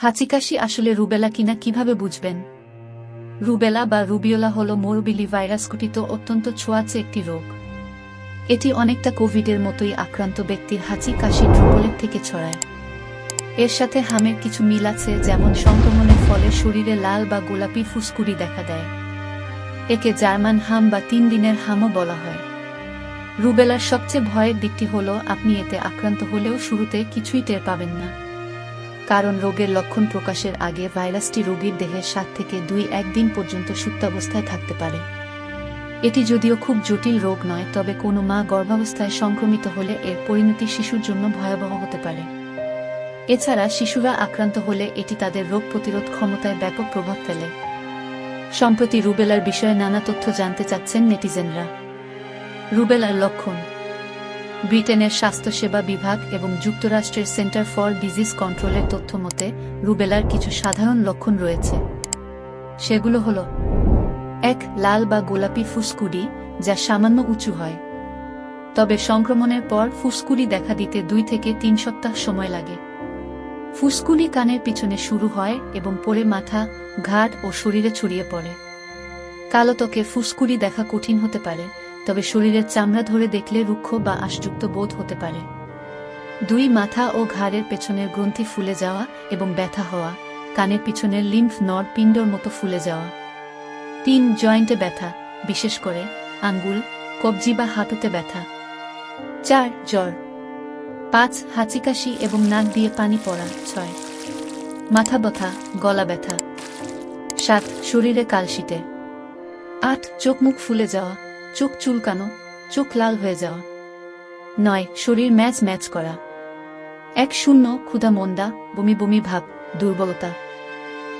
হাঁচিকাশি আসলে রুবেলা কিনা কীভাবে বুঝবেন? রুবেলা বা রুবিওলা হল মোরবিলি ভাইরাস ঘটিত অত্যন্ত ছোঁয়াচে একটি রোগ। এটি অনেকটা কোভিডের মতোই আক্রান্ত ব্যক্তির হাঁচি কাশি ড্রুপলের থেকে ছড়ায়। এর সাথে হামের কিছু মিল আছে, যেমন সংক্রমণের ফলে শরীরে লাল বা গোলাপি ফুসকুড়ি দেখা দেয়। একে জার্মান হাম বা তিন দিনের হামও বলা হয়। রুবেলার সবচেয়ে ভয়ের দিকটি হল, আপনি এতে আক্রান্ত হলেও শুরুতে কিছুই টের পাবেন না। কারণ রোগের লক্ষণ প্রকাশের আগে ভাইরাসটি রোগীর দেহের সাত থেকে দুই একদিন পর্যন্ত সুপ্তাবস্থায় থাকতে পারে। এটি যদিও খুব জটিল রোগ নয়, তবে কোনো মা গর্ভাবস্থায় সংক্রমিত হলে এর পরিণতি শিশুর জন্য ভয়াবহ হতে পারে। এছাড়া শিশুরা আক্রান্ত হলে এটি তাদের রোগ প্রতিরোধ ক্ষমতায় ব্যাপক প্রভাব ফেলে। সম্প্রতি রুবেলার বিষয়ে নানা তথ্য জানতে চাচ্ছেন নেটিজেনরা। রুবেলার লক্ষণ ব্রিটেনের স্বাস্থ্যসেবা বিভাগ এবং যুক্তরাষ্ট্রের সেন্টার ফর ডিজিজ কন্ট্রোলের তথ্য মতে, রুবেলার কিছু সাধারণ লক্ষণ রয়েছে। সেগুলো হল, এক, লাল বা গোলাপি ফুসকুডি, যা সামান্য উঁচু হয়। তবে সংক্রমণের পর ফুসকুড়ি দেখা দিতে দুই থেকে তিন সপ্তাহ সময় লাগে। ফুসকুড়ি কানের পিছনে শুরু হয় এবং পরে মাথা ঘাট ও শরীরে ছড়িয়ে পড়ে। কালো ত্বকে ফুসকুড়ি দেখা কঠিন হতে পারে। তবে শরীরের চামড়া ধরে দেখলে রুক্ষ বা আশযুক্ত বোধ হতে পারে। দুই মাথা ও ঘাড়ের পেছনের গ্রন্থি ফুলে যাওয়া এবং ব্যথা হওয়া, কানের পিছনের লিম্ফ নর পিণ্ডর মতো ফুলে যাওয়া। তিন, জয়েন্টে ব্যথা, বিশেষ করে আঙ্গুল, কবজি বা হাঁটুতে ব্যথা। চার, জ্বর। পাঁচ হাঁচিকাশি এবং নাক দিয়ে পানি পড়া। ছয়, মাথা ব্যথা, গলা ব্যথা। সাত, শরীরে কালশিটে। আট, চোখ মুখ ফুলে যাওয়া। চোখ চুলকানো, চোখ লাল হয়ে যাওয়া। নয়, শরীর ম্যাচ ম্যাচ করা। এক শূন্য, ক্ষুধা, মন্দা, বমি বমি ভাব, দুর্বলতা।